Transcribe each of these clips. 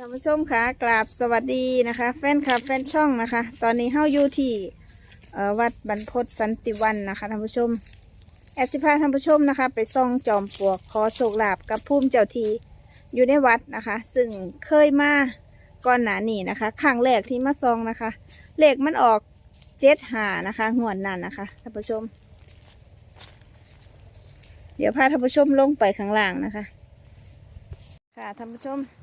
ท่านผู้ชมคะกราบสวัสดีนะคะ แฟนคลับแฟนช่องนะคะ ตอนนี้เฮาอยู่ที่วัดบรรพตสันติวันนะคะท่านผู้ชม แอดสิพาท่านผู้ชมนะคะ ไปส่องจอมปลวกขอโชคลาภกับภูมิเจ้าทีอยู่ในวัดนะคะ ซึ่งเคยมาก่อนหน้านี้นะคะครั้งแรกที่มาซองนะคะ เลขมันออกเจ็ดหานะคะงวดนั้นนะคะท่านผู้ชม เดี๋ยวพาท่านผู้ชมลงไปข้างล่างนะคะ ค่ะท่านผู้ชม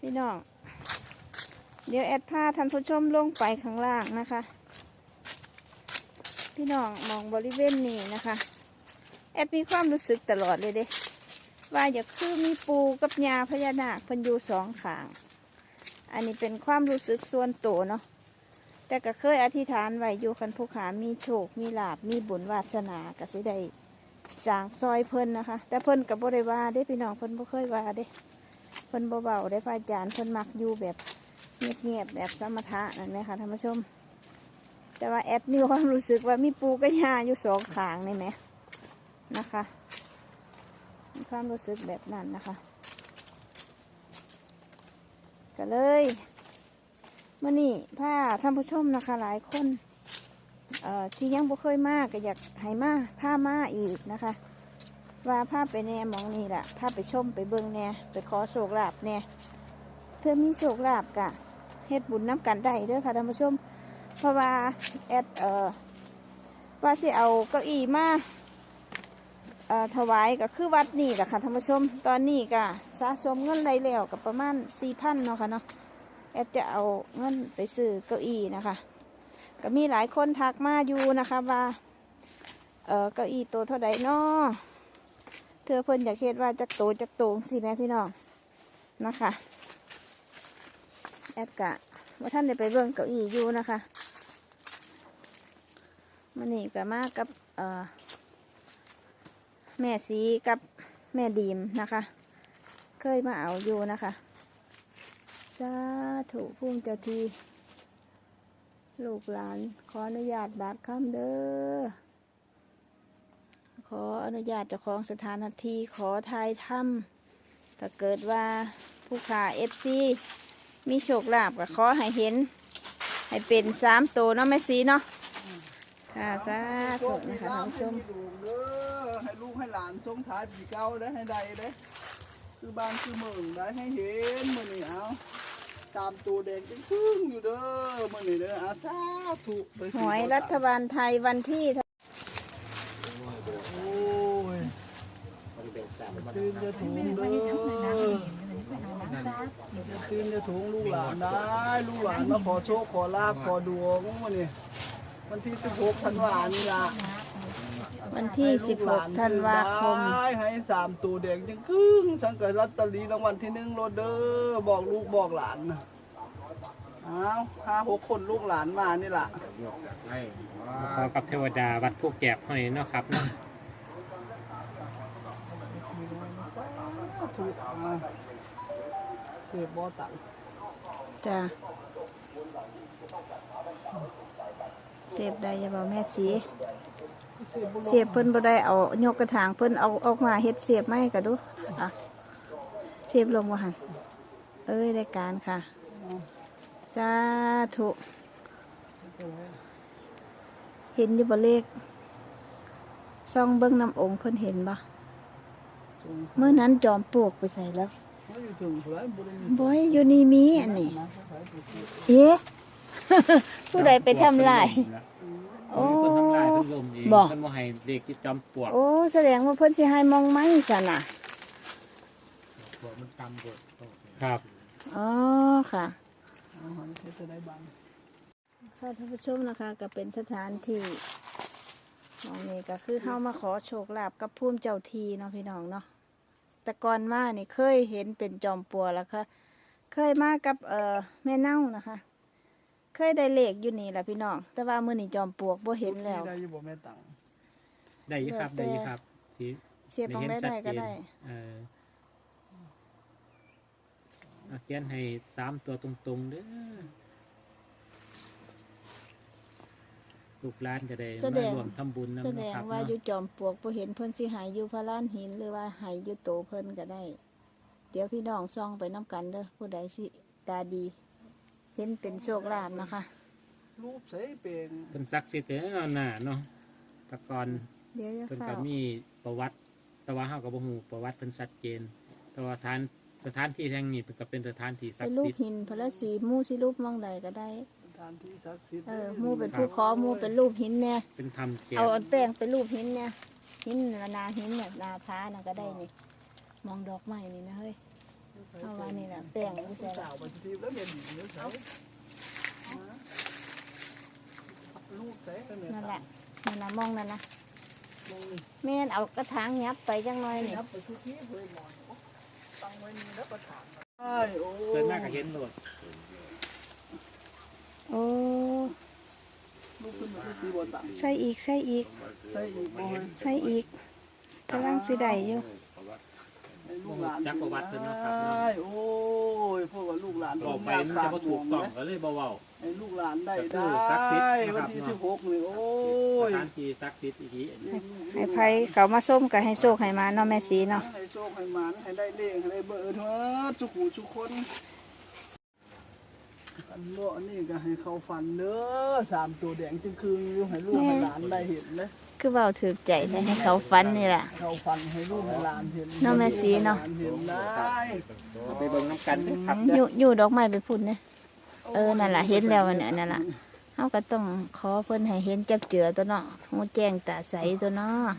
พี่น้อง เดี๋ยวแอดพาท่านผู้ชมลงไปข้างล่างนะคะ พี่น้องมองบริเวณนี้นะคะ แอดมีความรู้สึกตลอดเลยเด้ว่าอยากคือมีปูกับยาพญานาคพันยูสองขาง อันนี้เป็นความรู้สึกส่วนตัวเนาะแต่ก็เคยอธิษฐานไว้อยู่คันผู้ขามีโชค มีลาบมีบุญวาสนาก็สิได้สางซอยเพิ่นนะคะ แต่เพิ่นกับบ่ได้ว่าเด้พี่น้องเพิ่นบ่เคยว่าเด้ เพิ่นเบาๆได้พระอาจารย์เพิ่นมักอยู่แบบเงียบๆแบบสมถะนั่นไหมคะท่านผู้ชม แต่ว่าแอดมีความรู้สึกว่ามีปูกับยาอยู่สองขางนี่ไหมนะคะมีความรู้สึกแบบนั้นนะคะก็เลยเมื่อนี้ผ้าท่านผู้ชมนะคะ หลายคนที่ยังบ่เคยมาก็อยากให้มาผ้ามาอีกนะคะ ว่าภาพไปแน่มองนี่แหละภาพไปชมไปเบิ่งแน่ไปขอโชคลาภแน่เธอมีโชคลาภกะเฮ็ดบุญน้ำกันได้เด้อค่ะท่านผู้ชม เพราะว่าแอดเอ่อว่าสิเอาเก้าอี้มาเอ่อถวายก็คือวัดนี่แหละค่ะท่านผู้ชม ตอนนี้ก็สะสมเงินได้แล้วกับประมาณสี่พันเนาะค่ะเนาะแอดจะเอาเงินไปซื้อเก้าอี้นะคะก็มีหลายคนทักมาอยู่นะคะว่าเอ่อเก้าอี้ตัวเท่าใดเนาะ ธอเพิ่นอยากเฮ็ดว่าจักโตจักโตสิแม่พี่น้องนะคะแอดกะว่าท่านได้ไปเบิ่งเก้าอี้อยู่นะคะมันนี่ก็มากับเอ่อแม่สีกับแม่ดีมนะคะ เคยมาเอาอยู่นะคะสาธุภูมิเจ้าทีลูกหลานขออนุญาตบาดคำเด้อ ขออนุญาตเจ้าของสถานที่ขอทายถ้ำถ้าเกิดว่าผู้ขาเอฟซีมีโชคลาภก็ขอให้เห็น ให้เป็นสามตัวเนาะแม่สีเนาะค่ะสาธุนะคะท่านผู้ชมให้ลูกเด้อให้ลูกให้หลานส่งท้ายปีเก่าได้ให้ใดเด้คือบ้านคือเมืองได้ให้เห็นมื้อนี้เอาตามตัวแดงจังครึ่งอยู่เด้อมื้อนี้เด้ออาสาธุไปหสิวยรัฐบาลไทยวันที่ โอ้ย ตื่นจะถุงเด้อตื่นจะถุงลูกหลานได้ลูกหลานมาขอโชคขอลาภขอดวงมื้อนี้วันที่16ธันวานี่ล่ะวันที่ 16 ธันวาคมได้ให้สามตัวแดงจังครึ่งสังเกตลอตเตอรี่รางวัลที่หนึ่งโรดเดอร์บอกลูกบอกหลานนะอ้าวห้าหกคนลูกหลานมานี่ล่ะขอกับเทวดาวัดผู้แกบหน่อยเนาะครับเนาะ ถูกอ่า เสียบอตังจ้ะเสียบได้อยังบอกแม่สีเสียบเสียบเพิ่นบ่ได้เอายกกระถางเพิ่นเอาออกมาเฮ็ดเสียบไม่ก็ดูอะเสียบลงว่าหันเอ้ยได้การค่ะสาธุเห็นอยู่บ่เลขช่องเบิ้งน้ำองค์เพิ่นเห็นบ่ เมื่อนั้นจอมปลวกไปใส่แล้วไม่อยู่ถึงเท่าไหร่บุรีบอยอยู่นี่มีอันนี้เอ๊ะผู้ใดไปทำลายโอ้โอ้คนทำลายเพิ่นลมเองบอกเพิ่นบ่ให้เด็กที่จอมปลวกโอ้แสดงว่าเพิ่นสิให้มองไม้ซะน่ะปลวกมันตำบดครับอ๋อค่ะเอาหอยเทจะได้บังค่ะท่านผู้ชมนะคะ ก็เป็นสถานที่มองนี่ก็คือเข้ามาขอโชคลาภกับภูมิเจ้าทีเนาะพี่น้องเนาะแต่ก่อนมานี่เคยเห็นเป็นจอมปลวกแล้วค่ะ เคยมากับเอ่อแม่เน่านะคะ เคยได้เลขอยู่นี่แหละพี่น้อง แต่ว่ามื้อนี้จอมปลวกบ่เห็นแล้ว ได้อยังบ่แม่ตังได้อยี่ครับแล้วแต่ได้อยี่ครับที่เสียบตรงได้ได้ก็ได้ เออเอาเขียนให้สามตัวตรงๆเด้อ ลูกหลานจะได้แสมาดงร่วมทำบุญนำแสดเนาะงครับว่าเนาะอยู่จอมปลวกบ่เห็นเพิ่นสิหายอยู่พระลานหินหรือว่าหายอยู่โตเพิ่นก็ได้ เดี๋ยวพี่น้องซ่องไปน้ำกันเด้อผู้ใดสิตาดี เห็นเป็นโชคลาภนะคะ รูปใส่เป็นเป็นศักดิ์สิทธิ์เนาะหน้าเนาะแตะกอนเดี๋ยวจะเพิ่นเฝ้าก็มีประวัติ แต่ว่าเฮาก็บ่ฮู้ประวัติเพิ่นชัดเจน แต่ว่าฐานสถานที่แห่งนี้เพิ่นก็เป็นสถานที่ศัเป็กนดิ์รูสิปทธิ์หินพระสีหมู่สิรูปมองใดก็ได้ส ถานที่ศักดิ์สิทธิ์เออหมู่เป็นผู้ขอหมู่เป็นรูปหินเนี่ยเป็นธรรมแก่เอาอันแป้งเป็นรูปหินเนี่ยหินนาหินเนี่ยนาพาน่ะก็ได้นี่มองดอกไม้นี่นะเฮ้ยเอาไว้นี่แหละแป้งไม่ใช่สาวบันทีแล้วเมียนหญิงเนื้อใส่รูปใส่ก็เมียนั่นแหละนั่นนะมองนั่นนะมองนี่แม่นเอากระถางยับไปจังหน่อยนี่นับไปทุกที่เลยหมอนตั้งไว้นี่แล้วก็ถามใช่โอ้เพิ่นมาก็เห็นโลด โอ้ลูกขึ้นมาที่ตีบนตังใช่อีกใช่อีกใช่อีกบ่อยใช่อีกกำลังสิได้อยู่ให้ลูกหลานจักประวัติเพิ่นเนาะครับใช่เนาะโอ้ยพวกว่าลูกหลานบอกไปมันจะบ่ถูกต้องก็เลยบ่เว้าให้ลูกหลานได้ก็ได้คือศักดิ์สิทธิ์นะครับ วันที่สิบหกนี่โอ้สยถานที่ศักดิ์สิทธิ์อีกทีให้ไผเขามาส้มกับให้โชคให้มาเนาะแม่สีเนาะให้โชคให้หมานให้ได้เลขให้ได้เบอร์เถิดทุกหูทุกคน อันโลอันนี้ก็ให้เขาฝันเด้อสามตัวแดงจึงคืออยู่ให้ลูกให้หลานได้เห็นเลยคือเบาถือใจแต่ให้เขาฟันนี่แหละ เขาฝันให้ลูกให้หลานเห็นเนาะแม่ศรีเนาะให้หลเห็นได้เอาไปเบิ่งน้ำกันเด้อครับอเด้ยู่ออยู่ดอกไม้ไปพุ่นเนี่ยเออนั่นล่ะเห็นแล้วเนี่ยนั่นล่ะเฮาก็ต้องขอเพิ่นให้เห็นจับเจือตัวเนาะหูแจ้งตาใสตัวเนาะ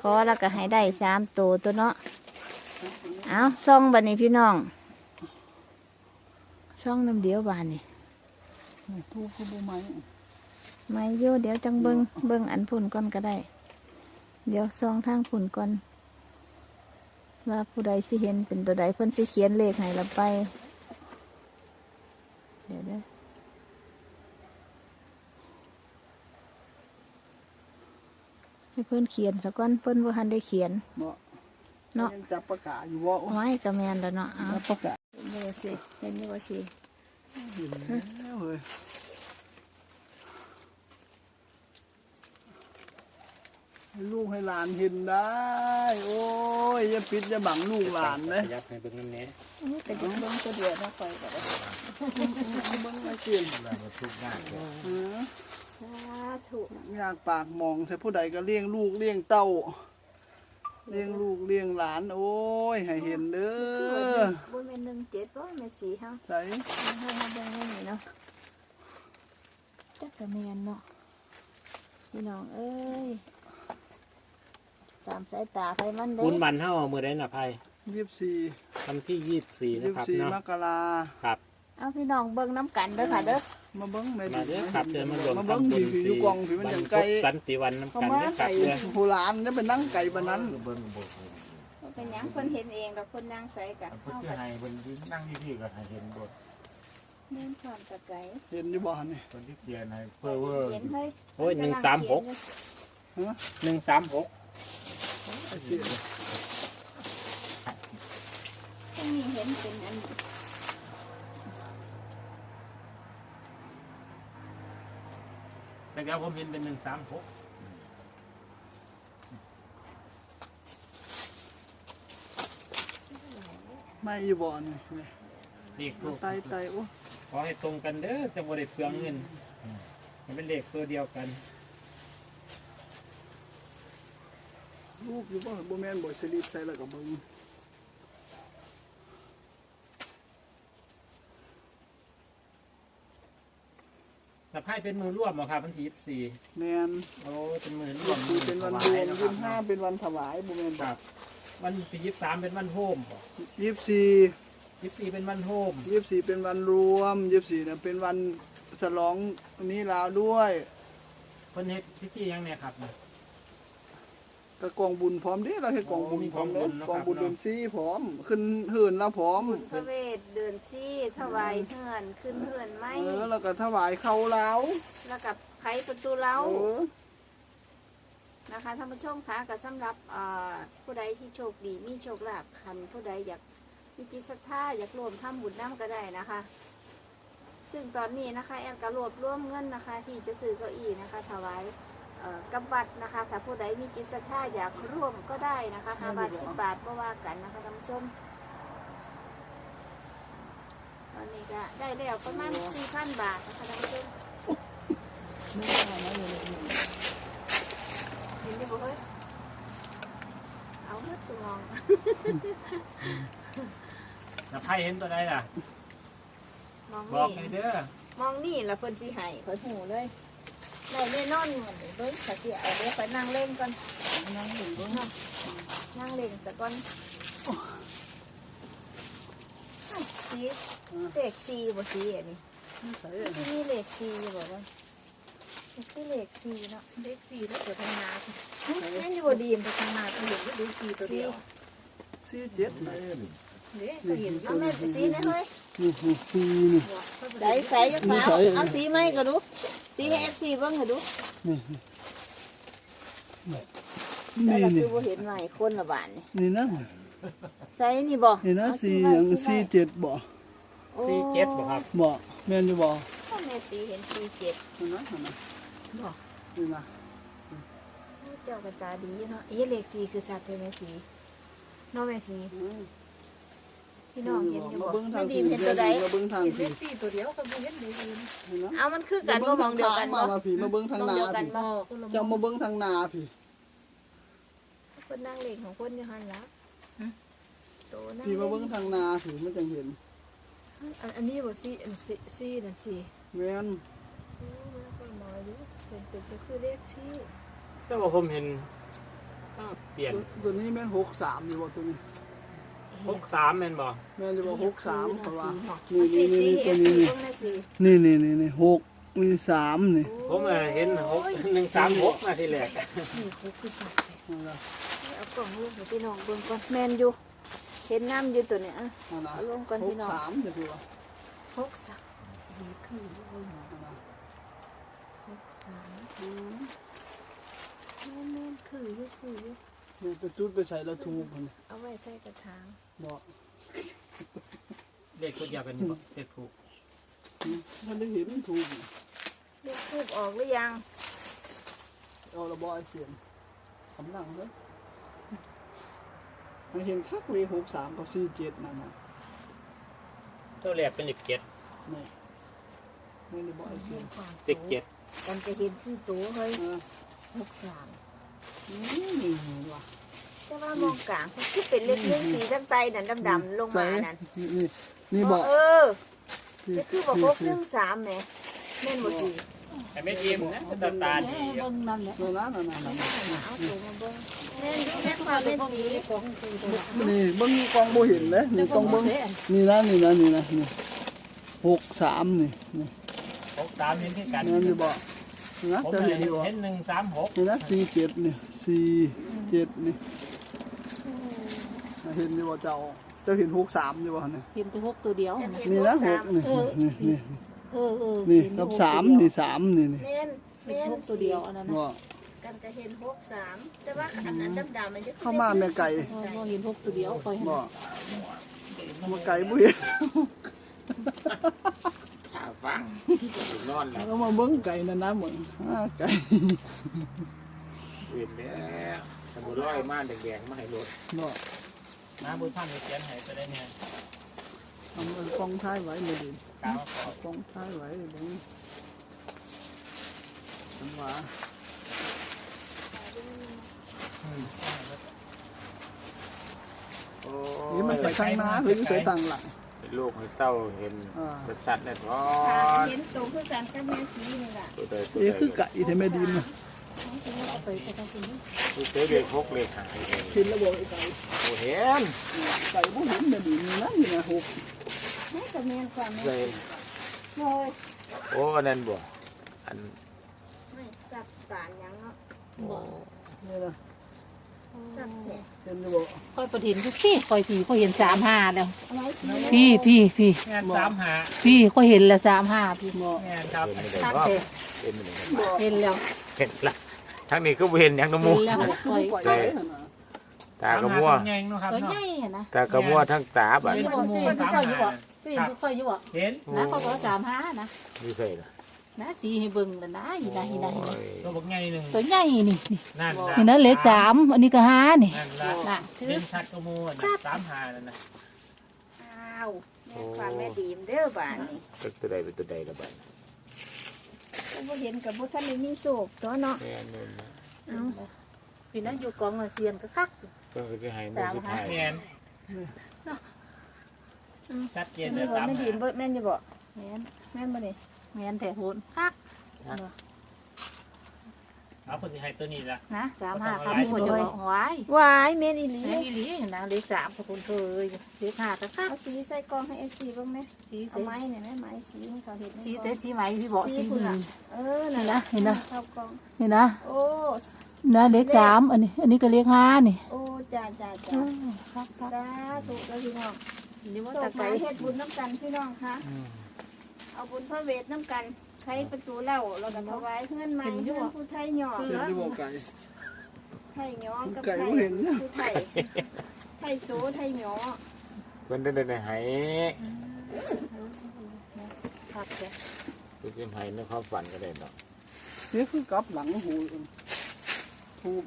ขอแล้วก็ให้ได้สามตัวตัวเนาะเอาซ่องบัดนี้พี่น้อง ซ่องน้ำเดียวบานนี่ทูบคือบุไม้ไม่โยเดี๋ยวจังเบิงเบิงอันพุ่นก่อนก็ได้ เดี๋ยวซ่องทางพุ่นก่อน ว่าผู้ใดสิเห็นเป็นตัวใดเพิ่นสิเขียนเลขให้เราไป เดี๋ยวเด้อให้เพิ่นเขียนซะก่อนเพิ่นบ่ทันได้เขียนเนาะเนาะยังจับประกาศอยู่ว่าไว้ก็แม่นแล้วเนาะเอาจับประกาศเห็น อยู่ว่าสิเห็นอยู่ว่าสิเห็นแล้วเฮ้ยให้ลูกให้หลานเห็นได้ โอ้ยอย่าปิดอย่าบังลูกหลานเลยขยับให้เบิ่งน้ำแหน่อันนี้ก็จะเบิ่งตัวเดียวนะคอยก็ได้เบิ่งไม่เกินเออสาธุอยากปากหมองใส่ผู้ใดก็เลี้ยงลูกเลี้ยงเต้า เลี้ยงลูกเลี้ยงหลาน โอ้ย ให้เห็นเด้คือว่าอบ่แม่นหนึ่งเจ็ดบ่แม่นสีเฮาใส่เฮาเฮาเบิ่งไว้นี่เนาะจักก็แม่นเนาะพี่น้องเอ้ย ตามสายตาไผมันเด้บุญบันเฮามื้อใดน่ะไผยี่สิบสี่วันที่24ยี่นะสิบครับสี่เนาะมกรา ครับ เอาพี่น้องเบิ่งน้ำกันเด้อค่ะเด้อ มาเบิ้งแม่มาเด้อครับเดินมารวมมาเบิ้งทำบุผีญผีอยู่กองผีมันอย่างไกลสันติวันน้ำเขากันมาเด้อครัไก่บเด้อโหหลานเนี่ยไปนั่งไก่บนนั้นเป็นหยังเพิ่นเห็นเองดอกเพิ่นนั่งใส่กะเพื่อเฮาที่ก็ให้บนที่นั่งที่พี่ก็ให้เห็นบทเน้นความตะไกรเห็นอยู่บ่หันนี่คนที่เขียนให้เพื่อเวอร์เห็นเฮ้ยโอ้ย136 136ไอ้เสียตรงนี้เห็นเป็นอัน แต่เดี๋ยวผมเห็นเป็น136ไม่อยู่บ่นี่นี่เลขถูกไตไตโอ้ขอให้ตรงกันเด้อจะบ่ได้เปลืองเงิน มันเป็นเลขตัวเดียวกัน ลูกอยู่บ่บ่แม่นบ่สลิปใส่แล้วก็เบิ่ง แต่ไพ่เป็นมือร่วมเหรอครับวันที่24แม่นโอ้เป็นมือร่ลูวกมคือเป็นวันรวมถายี่ยสิบห้าะคเป็นวันถวายบ่แม่นรับ วันที่ยี่สิบสามเป็นวันโฮมบ่ยี่สิบสี่ยี่สิบสี่เป็นวันโฮมยี่สิบสี่เป็นวันรวมยี่สิบสี่เนี่ยเป็นวันฉลองนี้ลาวด้วยเพิ่นเฮ็ดพิธีหยังเนี่ยครับเนี่ย ก็กองบุญพร้อมเด้เราเฮ็ดกองบุญโอ้มีพร้อมเด้กองบุญเนาะกองบุญครับเดือนสี่พร้อม ขึ้นเฮือนแล้วพร้อมบุญพระเวทเดินซี่ถวายเฮือนขึ้นเฮือนไม้เออแล้วก็ถวายเข้าแล้วแล้วกับไขประตูเล้าเออนะคะท่านผู้ชมคะก็สำหรับเอ่อผู้ใดที่โชคดีมีโชคลาภคันผู้ใดอยากมีจิตศรัทธาอยากรวมทำบุญน้ำก็ได้นะคะ ซึ่งตอนนี้นะคะแอนก็รวบรวมเงินนะคะ ที่จะซื้อเก้าอี้นะคะถวายเอ่อ กับวัดนะคะถ้าผู้ใดมีจิตศรัทธาอยากร่วมก็ได้นะคะห้าบาทสิบบาทก็ว่ากันนะคะท่านผู้ชมตอนนี้ก็ได้แล้วประมาณสี่พันบาทนะคะท่านผู้ชมเห็นดีบเฮ้ยเอาเลือดสมองแล้วใครเห็นตัวใดล่ะ มองบอกนี่ไงเด้อมองนี่ละเพิ่นสีให้เพิ่นหูเลย ได้แน่นอนเหมือนเบิ่งถ้าสิเอาเดี๋ยวไปนั่งเล่นก่อนนั่งหนึ่งเบิ้งเนาะนั่งเล่นซะก่อนอ้าวสีเลขสีบ่สีอันนี้ใส่ที่นี่เลขสีบอกว่าที่เลขสีเนาะเลขสี่แล้วเกิดทางนาแม่นอยู่บ่ดีมทางนาเขาเห็นว่าเลขสี่ตัวเดียวสี่เจ็ดนะเด้เขาเห็นเอาแม่สีนี่เฮ้ยนี่นี่สี่นี่ใส่ใส่จะเปล่าใส่เอาสีไหมก็ดู สีให้ FC เบิ่งให้ดูนี่ใส่นี่ละนี่คือบ่เห็นใหม่คนละบาทนี่นี่นะใส่นี่บ่นี่นะเอาสี่ไว้อย่างไว้สี่เจ็ดบ่โอ้สี่เจ็ดบ่ครับ บ่แม่นอยู่บ่พ่อแม่สีเห็นสีเจ็ดนี่นะนี่นะบ่นี่นะเจ้ากันตาดีเนาะเอ๊ะเลขสีคือสัตว์เลยแม่สีเน้องแม่สีอืม พี่น้องเห็นอยู่มาบ่เบิ้งทาแม่งดีมเห็นตัวใดมาเบิ้งทางเห็นเลผีขสี่ตัวเดียวเขาไม่เห็นเลขอื่นนี่นะเอามันคือกันบ่มองเดียวกันมาบ่มาผีมาเบิ้งทางมองนาเดียวกันผีบ่คนละเจ้ามาเบิ้งทางนาผีคนนั่งเลขของคนอยู่หั่นล่ะโตนั่งผีมาเบิ้งทางนาผีมันจังเห็น อันอันนี้บ่สี่อันสี่สี่นั่นสี่แม่นโอ้มันก็น้อยอยู่เป็นเป็นก็คือเลขสี่แต่ว่าผมเห็นอ้าวเปลี่ยนตัวนี้แม่นหกสามอยู่บ่ตัวนี้ หกสามแม่นบ่แม่นอยู่บ่หกสามเพราะว่าสีนี่นี่สีนี่เห็ตัวนนี้สีนี่เบิ่งแม่สีนี่นี่นี่นี่หกนี่สามนี่ผมเออเห็นหกหนึ่งสามหกมาทีแรกนี่เขาคือสัตว์นั่นล่ะเอากล่องลูกให้พี่น้องเบิ่งก่อนแม่นอยู่เห็นน้ำอยู่ตัวเนี้ยอะนั่นล่ะเอาลงก่อนหพี่กน้องสามจะคือว่าหกสามนี่คือหนั่นล่ะกสามอืมแม่นแม่นคืออยู่คืออยู่เนี่ยไปจุดไปใส่แล้วถูกมันเอาไว้ใส่กระถาง บ่เลขตัวเดียวกันนี่บ่เลขถูกมันได้เห็นถูกเลขทูบออกหรือยังเอาละบ่ไอ้เสียงกำลังเด้อให้เห็นคักเลยหกสามกับสี่เจ็ดนั่นน่ะตัวแรกเป็นเลขเจ็ดนี่นี่ได้บ่ไอ้เสียงเลขเจ็ดกันจะเห็นที่ตัวเฮ้ยอ่าหกสามอืมว่ะ แต่ว่ามองกลางมันคือเป็นเล็กเรื่องสีทั้งไตนั่นดำๆลงมานั่นนี่นี่นี่บ่เออนี่คือบอกหกเรื่องสามแหมแม่นบ่สีแต่ไม่ยิ้มนะตาตาดีอยู่เบิ่งนั่นแหละนั่นนะนั่นนะนั่นนะเอาตัวมาเบิ่งแม่นดูแม่ความแม่นสีของคือตัวนี่เบิ่งกองบ่เห็นเลยนี่ต้องเบิ่งนี่นะนี่นะนี่นะนี่หกสามนี่นี่หกสามเห็นที่กันนั่นอยู่บ่นะผมจะเห็เห็นอยู่บ่นหนึ่งสามหกนี่นะสี่เจ็ดนี่สี่เจ็ดนี่ เห็นอยู่บ่เจ้าเจ้าเห็นหกสามอยู่บ่เนี่ยเห็นแต่หกตัวเดียวเห็นนี่หนะกหสากมนี่นี่นี่เออเออนี่กับสามนี่สามนี่นี่แม่นเห็นแม่นหกตัวเดียวอันนั้นนะบ่กันก็เห็นหกสามแต่ว่าอันนั้นดำๆมันจะเข้ามาแม่ไก่พอพอเห็นหกตัวเดียวคอยบ่มาไก่บ่เห็นข้าฟังนอนแล้วแล้วมาเบิ่งไก่นั่นนะเหมือนอ่าไก่เห็นแล้วสมุนร้อยมาแดงๆมาให้รถบ่น้า บุญท่านเขียนให้ตัวได้เนี่ยทำมันกองท้ายไว้บ่ดีกาวขอบกองท้ายไว้เบิ่งจังหวะโอ้นี่มันไปข้างหน้าหรืออยู่ใส่ต่างหลังให้ลูกให้เต้าเห็นอ่าสัตว์แน่ท้อค่ะเห็นตัวคือกันกับแม่สีนี่ล่ะตัวใดตัวเอ๊ะใดคือไก่ที่ไม่ดีนะไปไปทางนี้ คือเตะเลขหกเลขหายเลยเห็นแล้วบอกไอ้ไก่โอ้เห็นไก่บ่เห็นไม่ดีนี่นะนี่นะหกแม่ก็แม่นความเลแม่ยโอ้ยโอ้อันนั้นบ่อันไม่สับปานหยังเนาะโอ้นี่นะสับแท้เห็นอยู่บ่คอยประเด็นทุกที่คอยผีคอยเห็นสามห้าแล้วเอาไว้สีพี่พี่พี่งานสามหาพี่คอยเห็นแล้วสามห้าพี่บ่งานครับเห็นไม่ได้ชัดบ่เลยเห็นไม่ได้บ่เห็นแล้วเห็นละ ทั้งนี้ก็บ่เห็นหยังน้ำมูเห็นแล้วคอยปล่อยไว้หั่นน่ะตากระมัวใหญ่เนาะครับตัวเนาะ ใหญ่อะนะตากระมัวทั้งตาบัดเห็นนี้บ่เห็นที่เจ้าอยู่บ่เห็นที่คอยอยู่บ่เห็นนะเขาก็สามห้านะนี่ใส่ละนะสีให้เบิ่งนะนะอีนะอีนะอีนะโอ้ยตัวบอกใหญ่หนึ่งตัวใหญ่นี่นี่นั่นนี่นะเล็กสามอันนี้ก็ห้านี่นั่นละน่ะคือ เป็นชัดกระมูลสามหานั่นนะอ้าวแแม่ความแม่ดีมเด้อบ้านนี่ก็ตัวใดเป็นตัวใดละบัดก็ บ่เห็นกับบ่ทันได้มีโศกตัวเนาะแม่นนั่นนะเอ้าปีนั้นอยู่กองเซียนก็คัก ก็คือให้มือสุดท้ายแม่นชัดเจนเลแม่ยนบ่ตามแม่ดีมหา เบิดแม่นอยู่บ่แม่นแม่นบ่นี่ แม่นแต่โหนคักเอาคนที่ให้ตัวนี้ละ นะสามห้าครับหัวจะบอกหวายวายแม่นอีหลีแม่นอีหลีนะเลขสามขอบคุณเธอเลขห้าก็คักเอาสีใส่กล่องให้ FC เบิ่งแม่สีเอาสีไม้เนี่ยแม่ไม้สีให้เขาเห็นสีแต่สีไหมพี่บอกสีพุ่นหน่ะนึ่งเออนั่นล่ะเห็นนะเข้ากล่องเห็นนะโอ้นะเลขสามอันนี้ อันนี้ก็เลขห้านี่โอ้จ้าจ้าจ้าครับครับสาธุเด้อพี่น้องนี่ว่าตตะกไคร้มาเฮ็ดบุญน้ำกันพี่น้องคะเอาบุญพระเวทน้ำกัน ใช้ประตูเหล่าเราก็ถวายเพื่อนใหม่เพื่อนผู้ไทยหยอเห็นที่บอกไก่ไทยหยอกับไก่ไทบ่ยเห็นนะผู้ไทยไทยโสไทยหยอเพิ่นได้ได้ให้ครับจ้ะเพิ่นสิให้ในความฝันก็ได้เนาะนี่คือกลับหลังหูทูบ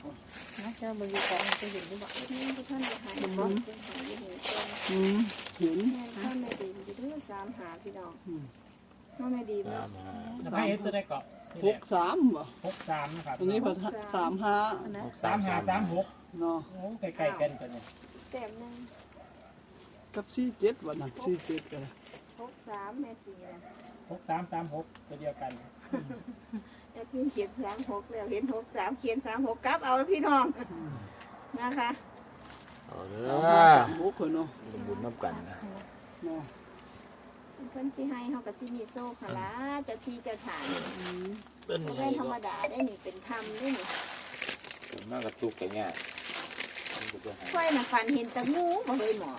นะเจ้าบริการจะเห็นที่บอกนี่ที่ท่านจะหายเป็นหายเป็นหายเป็นหายอืมเห็นแม่ท่านไม่ดีอยู่เด้วยสามหาพี่น้องอื มน้องไม่ดีตาเนาะมหาแล้วให้เห็นตัวได้เกาะหกสามบ่หกสามนะครับอันนี้พอสามห้านะหกสามหาสามหกเนาะโอ้ใกล้ๆกันตัวนี้แต้มหนึ่งกับสี่เจ็ดวันนั้นสี่เจ็ดกันหกสามแม่สี่นะหกสามสามหกตัวเดียวกันแอดมินเขียนสามหกแล้วเห็นหกสามเขียนสามหกกลับเอาพี่น้องนะคะ เอาเด้เอาอมาสามหกคนเนาะบุญน้ำกันนะเนาะ เพิ่นสิให้เฮากับสิมีโซ่ค่ะล่ะเจ้าที่เจ้าฐานอืมเพิ่นบ่ให้แม่นธรก็รมดาได้นี่เป็นธรรมได้นี่ผมมากระตุกกันเนี่ยมันก็ให้ค่อยน่ะฟันเห็นแตะงูบ่เลยหมอ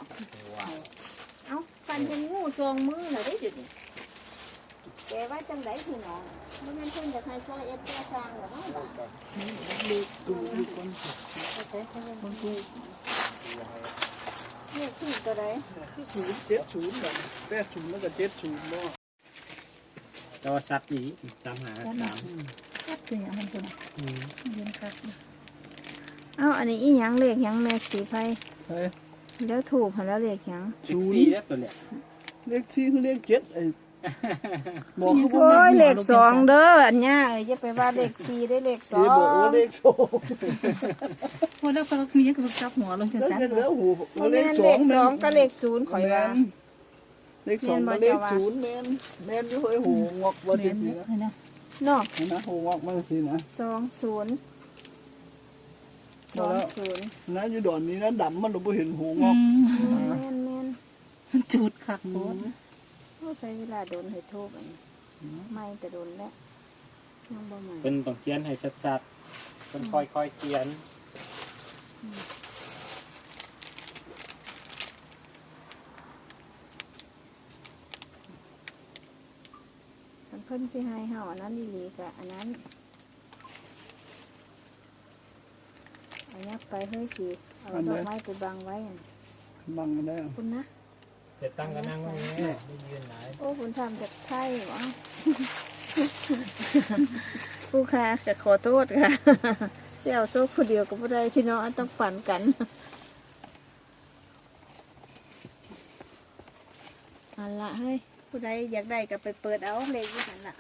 ว้าวเอ้าฟันเห็นงูจองมือแล้วได้จุดนี้แกว่าจังไดพี่น้องบ่แม่นเพิ่นจะให้ซอยเอ็ดแก่สร้างหรอเนาะบ่าดูดูคนคนถูก เนี่ยคือตัวใดศูนย์เจ็ดศูนย์แบบแปดศูนย์แล้วก็เจ็ดศูนย์บ่แต่ว่าชัดอีกสามหาสามครับคืออย่างนั้นคือนะอืมเรียนครับเอ้าอันนี้อีหยังเลขหยังแม่สีไผเฮ้ยแล้วถูกหั่นแล้วเลขหยังเลขสี่แล้วตัวเนี้ยเลขที่คือเลขเจ็ดไอ้ บอกเขาโอ้ยเลขสองเด้ออันเนี้ยเอ้ยอย่าไปว่าเลขสี่ได้เลขสอเดี๋ยวบอกว่างเลขสองพอแล้วก็มีก็จับหัวลงจังแล้วซั่นเดี๋ยวหูบ่เลแม่ขนสเลองขสองก็เลขศูนย์ข่อยว่า เลขสองกับเลขศูนย์แมนแมนอยู่เฮ้ยหูงอกวันเรียนี้นสินะนี่นะเนาะเห็นนะหูงอกมาสินะสองศูนย์สองศูนย์นะอยู่ดอนนี้นะดำมันเราไม่เห็นหูงอือกมแม่นแม่นจุดคักโคตรโอ้ ใช้เวลาโดนให้โทษอันนี้ไม่แต่โดนแล้วยังบ่ใหม่เป็นต้องเขียนให้ชัดๆเป็นค่อยๆเขียนมันเพิ่นสิให้เฮาอันนั้นดีๆกะอันนั้นเอายักไปเฮ้ยสิเอาดอกไม้ไปบังไว้อันบังได้คุณนะ เจ็ดตั้งก็นั่งตรงนี้ไม่ยืนไหนโอ้คุณทำจากไทยหวะผู้ค้าก็ขอโทษค่ะเจ้าโซ่คนเดียวกับผู้ใดพี่น้องต้องปั่นกันอันละเฮ้ยผู้ใดอยากได้ก็ไปเปิดเอาเลขที่หันละ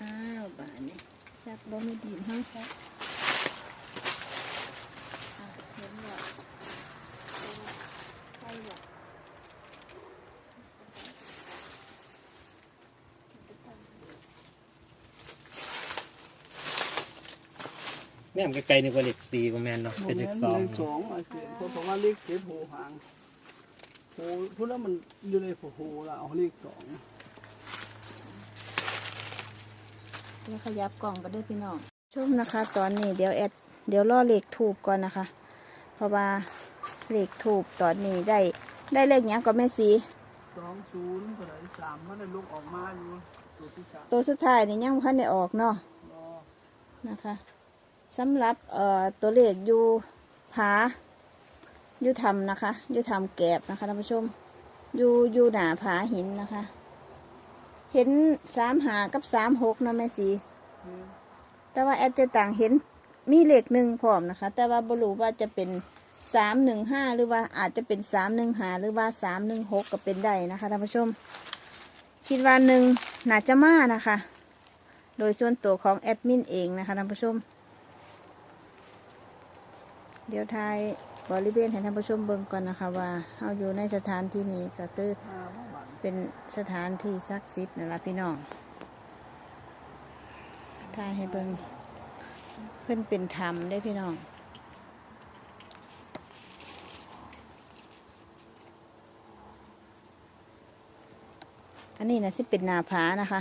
อ้าวบานนี้แซ่บบ่ไม่ดีเฮาแซ่บอะเห็นแล้วใช่ละ เนี่ยมันไกลๆนี่กว่าเลขสี่ประมาณเนาะเป็นเลขสองเลขสองไอ้เสียเพราะเพราะว่าเลขเจ็ดหูหางหูพูดแล้วมันอยู่ในหูละเอาเลขสองเดี๋ยวขยับกล่องไปด้วยพี่น้องชมนะคะ ตอนนี้เดี๋ยวแอดเดี๋ยวล่อเลขถูกก่อนนะคะ เพราะว่าเลขถูกตอนนี้ได้ได้เลขหยังก็แม่สีสองศูนย์ก็ได้สามมันได้ลูกออกมาอยู่ตัวที่สามตัวสุดท้ายนี่ยังพันได้ออกเนาะรอนะคะ สำหรับตัวเลขอยู่ผาอยู่ทำนะคะอยู่ทำแกบนะคะท่านผู้ชมอยู่อยู่หนาผาหินนะคะ เห็นสามหากับสามหกนะแม่สีแต่ว่าแอดจะต่างเห็นมีเลขหนึ่งพร้อมนะคะ แต่ว่าบรูว่าจะเป็นสามหนึ่งห้าหรือว่าอาจจะเป็นสามหนึ่งหาหรือว่าสามหนึ่งหกก็เป็นได้นะคะท่านผู้ชม คิดว่าหนึ่งน่าจะมานะคะ โดยส่วนตัวของแอดมินเองนะคะท่านผู้ชม เดี๋ยวทายบริเวณให้ท่านผู้ชมเบิ่งก่อนนะคะว่าเราอยู่ในสถานที่นี้ก็คือมาเมื่อวานเป็นสถานที่ศักดิ์สิทธิ์นั่นละพี่น้องทายให้เบิ่งเพิ่นเป็นธรรมได้อพี่น้องอันนี้นะสิเป็นหนาผานะคะ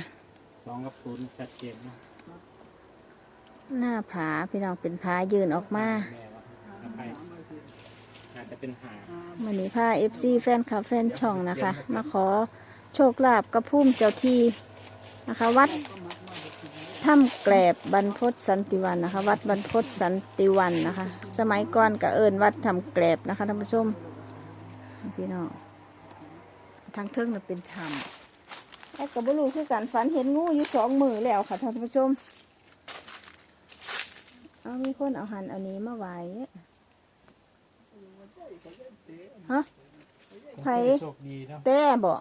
สองกับศูนย์ชัดเจนเนาะหน้าผาพี่น้องเป็นผายืนออกมา แม่ ว่าถ้าไปอาจจะเป็นหาวันนี้พาเอฟซีแฟนคลับแฟนช่องนะคะ มาขอโชคลาภกับพุ่มเจ้าที่นะคะ วัดถ้ำแกลบบรรพตสันติวันนะคะ วัดบรรพตสันติวันนะคะ สมัยก่อนก็เอิญวัดถ้ำแกลบนะคะท่านผู้ชมพี่น้องทางเทิงน่ะเป็นธรรมแอ้กับบลูคือการฝันเห็นงูอยู่สองมือแล้วค่ะท่านผู้ชม เอามีคนเอาหันเอานี้มาไว้ ฮะไผโชคดีเนาะแต่บ่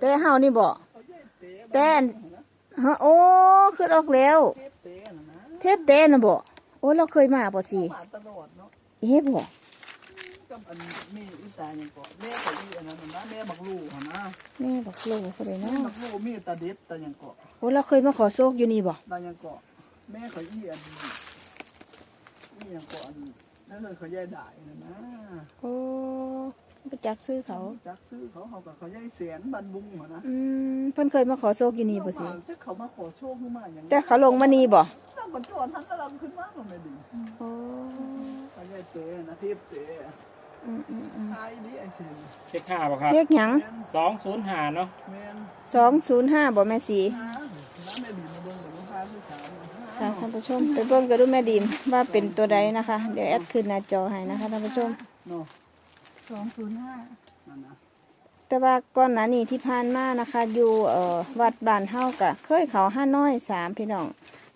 แต่เฮานี่บ่แต่ฮะโอ้ขึ้นออกแล้ว เทปเตะนะนะเทพแต่น่ะบ่โอ้เราเคยมาบ่สิมาตลอดเนาะเอ๊ะบ่กับอันมีอีตาอย่างก่อนแม่กับอีอันนั้นนะแม่บักลูกหั่นนะแม่บอกโลกเขาเลยแม่เนาะบักลูกมีตาเด็ดตาอย่างก่อนโอ้เราเคยมาขอโชคอยู่นี่บ่ตาอย่างก่อนแม่เขาอีอันนี่อย่างก่อน นั่นเลยเขาแย่ด่ายนะนะโอ้ไปจักซื้อเขา จักซื้อเขาเขากับเขาแย่แสนบันบุงหั่นนะอืมเพิ่นเคยมาขอโชคอยู่นี่บ่สิแต่เขามาขอโชคขึ้นมาอย่างแต่เขาลงมานี่บ่นั่งบนจอนทั้งกระลำขึ้นมาลงในดินโอ้เขาแย่เตะนะเทปเตะอืมอืมอืมทายนี่ไอ้เสียเช็คห้าป่ะครับเรียกหยังสองศูนย์หาเนาะแมน205บ่แม่สีห้าน้ำแม่ดินมาเบิ่งกับลูกค้าที่สาม ค่ะท่านผู้ชมไปเบิ่งกันดูแม่ดีมว่าเป็นตัวใดนะคะ เดี๋ยวแอดขึ้นหน้าจอให้นะคะท่านผู้ชม เนาะสองศูนย์ห้านั่นนะแต่ว่าก่อนหน้านี้ที่ผ่านมานะคะ อยู่เอ่อวัดบ้านเฮากะเคยเขาห้าน้อยสามพี่น้อง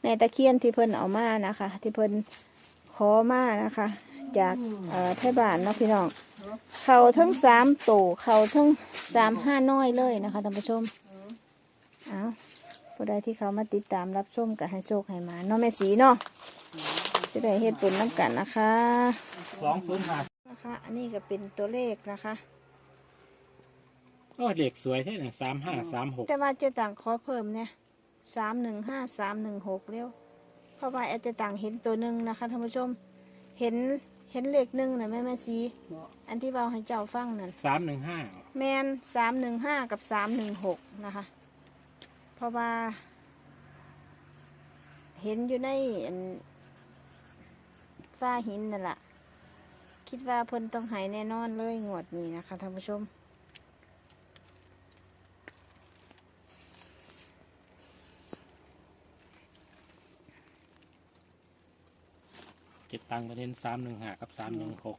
แม่ตะเคียนที่เพิ่นเอามานะคะ ที่เพิ่นขอมานะคะจากเอ่อไทยบ้านเนาะพี่น้องเขาทั้งสามโตเขาทั้งสามห้าน้อยเลยนะคะท่านผู้ชมเอา ผู้ใดที่เขามาติดตามรับชมกับให้โชคให้มาเนาะแม่สีเนาะจะได้เฮ็ดบุญน้ำกันนะคะสองศูนย์หานะคะ อันนี้ก็เป็นตัวเลขนะคะก็เด็กสวยใช่ไหมสามห้าสามหกแต่ว่าเจะต่างขอเพิ่มเนี่ยสามหนึ่งห้าสามหนึ่งหกเร็วเพราะว่าอาจจะต่างเห็นตัวหนึ่งนะคะท่านผู้ชม เห็นเห็นเลขหนึ่งนะแม่แม่ซีเนาะอันที่เราให้เจ้าฟังนั่นสามหนึ่งห้าแมนสามหนึ่งห้ากับสามหนึ่งหกนะคะ เพราะว่า เห็นอยู่ในอันฝ้าหินนั่นแหละคิดว่าเพิ่นต้องใหายแน่นอนเลยงวดนี้นะคะท่านผู้ชม เจ็ดตังค์ประเด็นสามหนึ่งห้ากับสามหนึ่งหก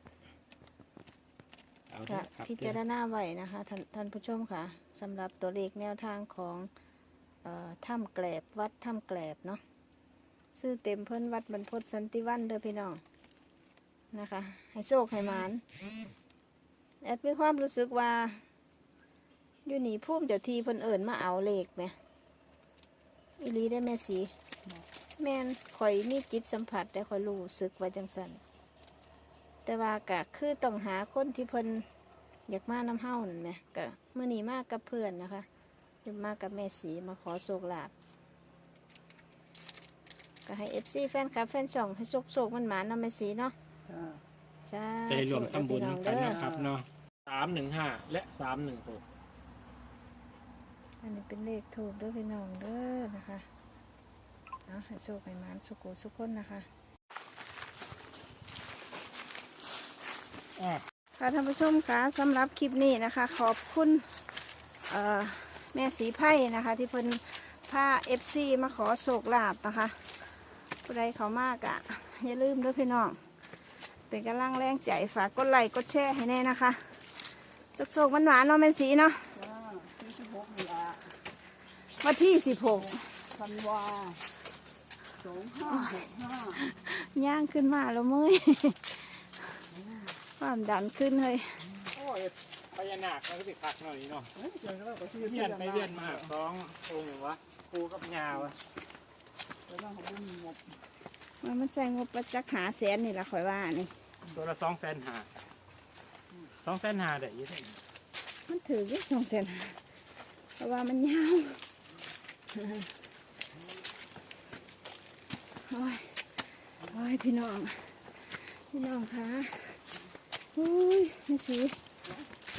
เอาเถก็อะครับพิจารณาไว้นะคะท่านท่านผู้ชมค่ะสำหรับตัวเลขแนวทางของเอ่อ ถ้ำแกลบวัดถ้ำแกลบเนาะชื่อเต็มเพิ่นวัดบรรพตสันติวันเด้อพี่น้องนะคะ ให้โชคให้หมานแอดมีความรู้สึกว่าอยู่หนีพุ่มเจ้าทีเพิ่นเอิ่นมาเอาเลขไหมอีลีได้แม่สีแม่นข่อยมีจิตสัมผัสแต่ข่อยรู้สึกว่าจังสันแต่ว่ากะคือต้องหาคนที่เพิ่นอยากมาน้ำเฮ้านั่นแหมกะเมื่อนี้มากับเพื่อนนะคะ หรือมากับแม่สีมาขอโชคลาภก็ให้เอฟซีแฟนคลับแฟนช่องให้โชคโชคมันหมาเนาะแม่สีเนาะจ้าจ้าจะได้รวมทำบุญพี่น้องกันเด้อนะครับเนาะสามหนึ่งห้าและสามหนึ่งหกอันนี้เป็นเลขถูกเด้อพี่น้องเด้อนะคะเอาให้โชคให้หมานสุกุสุกคนนะคะอะค่ะท่านผู้ชมคะสำหรับคลิปนี้นะคะ ขอบคุณเอ่อ แม่สีไพ่นะคะ ที่เพิ่นพาเอฟซีมาขอโศกลาบนะคะผู้ใดเขามากอะอย่าลืมด้วยพี่น้อง เป็นกำลังแรงใจฝากกดไลค์กดแชร์ให้แน่นะคะโศกๆหวานๆเนาะแม่สีเนาะจ้าที่สิบหกนี่ละวันที่สิบหกธันวาสองห้าหกห้าย่างขึ้นมาแล้วเมื่อยความดันขึ้นเลย โอ้ย พญานาคมันก็สิคักหน่อยเนาะเฮ้ยเจอแล้วก็ชื่อเวียนไปเวียนมาสององค์วะครูกับยาวะแล้วนั่งเขาบุ้มงบมันมันใส่งบประจักหาแสนนี่ละข่อยว่านี่ตัวละสองแสนหาสองแสนหาได้อยี่สิมันถือยี่สองแสนหาเพราะว่ามันยาวโอ้ยโอ้ยพี่น้อง พี่น้องคะอุ้ยนี่สิเ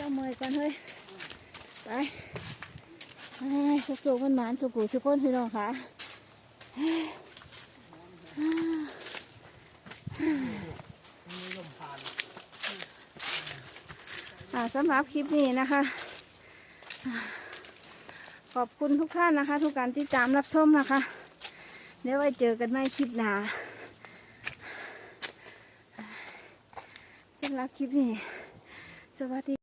จ้าเมยก่อนเฮ้ย ไปไปสุกๆมันหมานสุกูสุกคนพี่น้องคะอ่าสำหรับคลิปนี้นะคะ ขอบคุณทุกท่านนะคะ ทุกการที่ตามรับชมนะคะ เดี๋ยวไว้เจอกันใหม่คลิปหน้าสำหรับคลิปนี้ สวัสดี